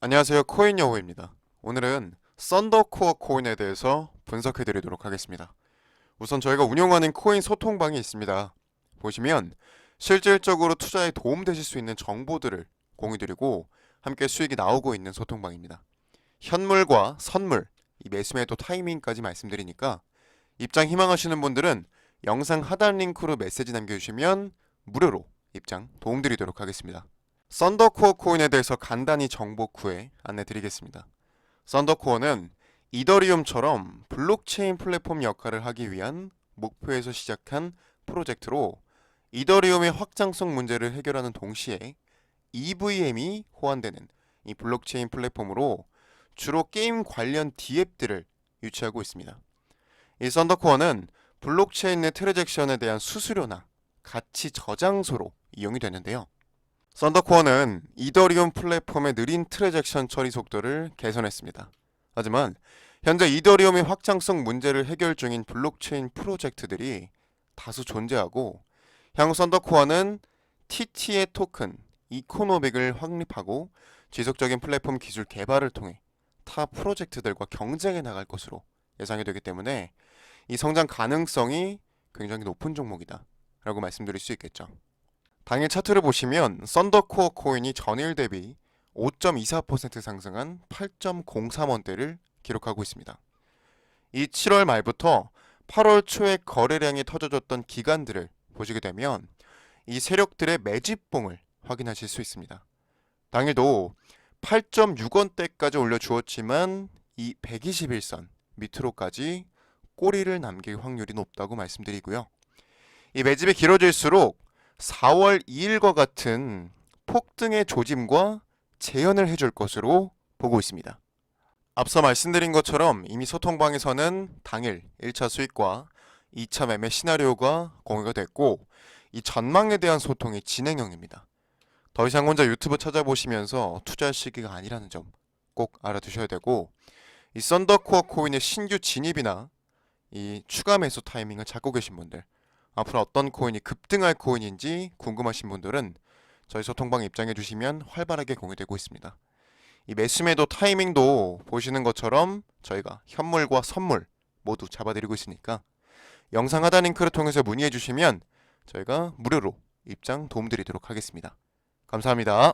안녕하세요. 코인 여호입니다. 오늘은 썬더코어 코인에 대해서 분석해 드리도록 하겠습니다. 우선 저희가 운영하는 코인 소통방이 있습니다. 보시면 실질적으로 투자에 도움되실 수 있는 정보들을 공유드리고 함께 수익이 나오고 있는 소통방입니다. 현물과 선물, 이 매수매도 타이밍까지 말씀드리니까 입장 희망하시는 분들은 영상 하단 링크로 메시지 남겨주시면 무료로 입장 도움드리도록 하겠습니다. 썬더코어 코인에 대해서 간단히 정보 후에 안내 드리겠습니다. 썬더코어는 이더리움처럼 블록체인 플랫폼 역할을 하기 위한 목표에서 시작한 프로젝트로 이더리움의 확장성 문제를 해결하는 동시에 EVM이 호환되는 이 블록체인 플랫폼으로 주로 게임 관련 디앱들을 유치하고 있습니다. 이 썬더코어는 블록체인 내 트랜잭션에 대한 수수료나 가치 저장소로 이용이 되는데요. 썬더코어는 이더리움 플랫폼의 느린 트랜잭션 처리 속도를 개선했습니다. 하지만 현재 이더리움의 확장성 문제를 해결 중인 블록체인 프로젝트들이 다수 존재하고 향후 썬더코어는 TT의 토큰 이코노빅을 확립하고 지속적인 플랫폼 기술 개발을 통해 타 프로젝트들과 경쟁해 나갈 것으로 예상이 되기 때문에 이 성장 가능성이 굉장히 높은 종목이다 라고 말씀드릴 수 있겠죠. 당일 차트를 보시면 썬더코어 코인이 전일 대비 5.24% 상승한 8.03원대를 기록하고 있습니다. 이 7월 말부터 8월 초에 거래량이 터져졌던 기간들을 보시게 되면 이 세력들의 매집봉을 확인하실 수 있습니다. 당일도 8.6원대까지 올려주었지만 이 121선 밑으로까지 꼬리를 남길 확률이 높다고 말씀드리고요. 이 매집이 길어질수록 4월 2일과 같은 폭등의 조짐과 재현을 해줄 것으로 보고 있습니다. 앞서 말씀드린 것처럼 이미 소통방에서는 당일 1차 수익과 2차 매매 시나리오가 공유가 됐고 이 전망에 대한 소통이 진행형입니다. 더 이상 혼자 유튜브 찾아보시면서 투자할 시기가 아니라는 점 꼭 알아두셔야 되고 이 썬더코어 코인의 신규 진입이나 이 추가 매수 타이밍을 잡고 계신 분들 앞으로 어떤 코인이 급등할 코인인지 궁금하신 분들은 저희 소통방 입장해 주시면 활발하게 공유되고 있습니다. 이 매수매도 타이밍도 보시는 것처럼 저희가 현물과 선물 모두 잡아드리고 있으니까 영상 하단 링크를 통해서 문의해 주시면 저희가 무료로 입장 도움드리도록 하겠습니다. 감사합니다.